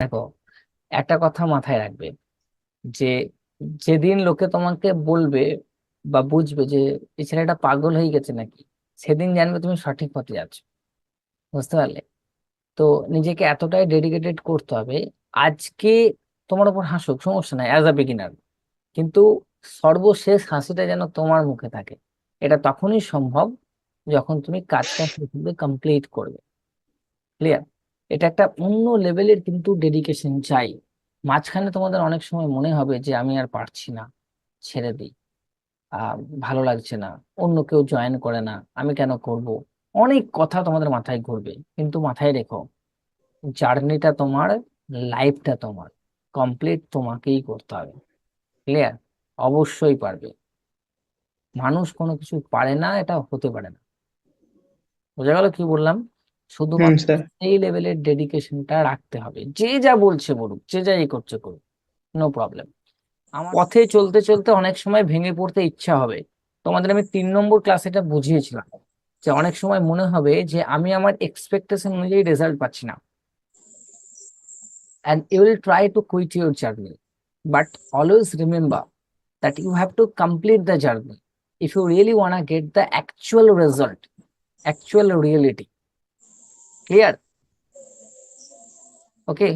দেখো, একটা কথা মাথায় রাখবে যে যেদিন লোকে তোমাকে বলবে বা বুঝবে যে এই ছেলেটা পাগল হয়ে গেছে নাকি, সেদিন জানবে তুমি সঠিক পথে যাচ্ছ। বুঝতে পারলে? তো নিজেকে এতটাই ডেডিকেটেড করতে হবে, আজকে তোমার উপর হাসুক, সমস্যা নাই অ্যাজ আ বিগিনার কিন্তু সর্বশেষ হাসিটা যেন তোমার মুখে থাকে। এটা তখনই সম্ভব যখন তুমি কাজটা কমপ্লিট করবে। ক্লিয়ার এটা একটা অন্য লেভেলের কিন্তু ডেডিকেশন চাই। মাঝখানে তোমাদের অনেক সময় মনে হবে যে, আমি আর পারছি না, ছেড়ে দিই। ভালো লাগছে না, অন্য কেউ জয়েন করে না, আমি কেন করব? অনেক কথা তোমাদের মাথায় ঘুরবে, কিন্তু মাথায় রেখো, জার্নিটা তোমার, লাইফটা তোমার কমপ্লিট তোমাকেই করতে হবে। ক্লিয়ার অবশ্যই পারবে। মানুষ কোনো কিছু পারে না, এটা হতে পারে না। বোঝা গেল কি বললাম? শুধুমাত্র সেই লেভেলের ডেডিকেশনটা রাখতে হবে। যে যা বলছে বলুক যে যাই করছে করুক নো প্রবলেম আমার পথে চলতে চলতে অনেক সময় ভেঙে পড়তে ইচ্ছা হবে। তোমাদের আমি তিন নম্বর ক্লাসে এটা বুঝিয়েছিলাম যে অনেক সময় মনে হবে যে আমি আমার এক্সপেকটেশন অনুযায়ী রেজাল্ট পাচ্ছি না। And you will try to quit your journey but always remember that you have to complete the journey if you really want to get the actual result actual reality. Clear? Okay